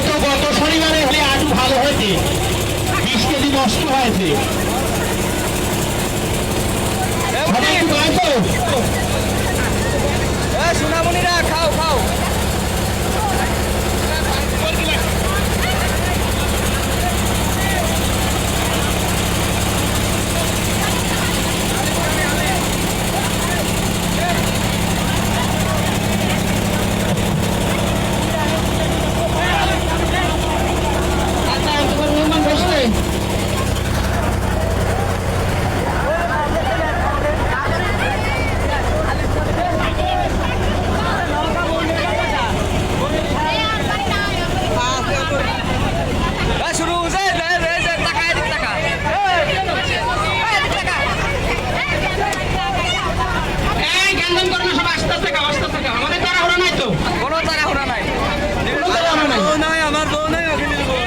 হয়তো গত শনিবারে হলে আলু ভালো হয়েছে। বিশ কেজি নষ্ট হয়েছে। থাকা ব্যস্ত থাকা। আমাদের নাই তো? কোনো তাড়াহুড়া নাই। আমার বউ নাই ওখানে বউ।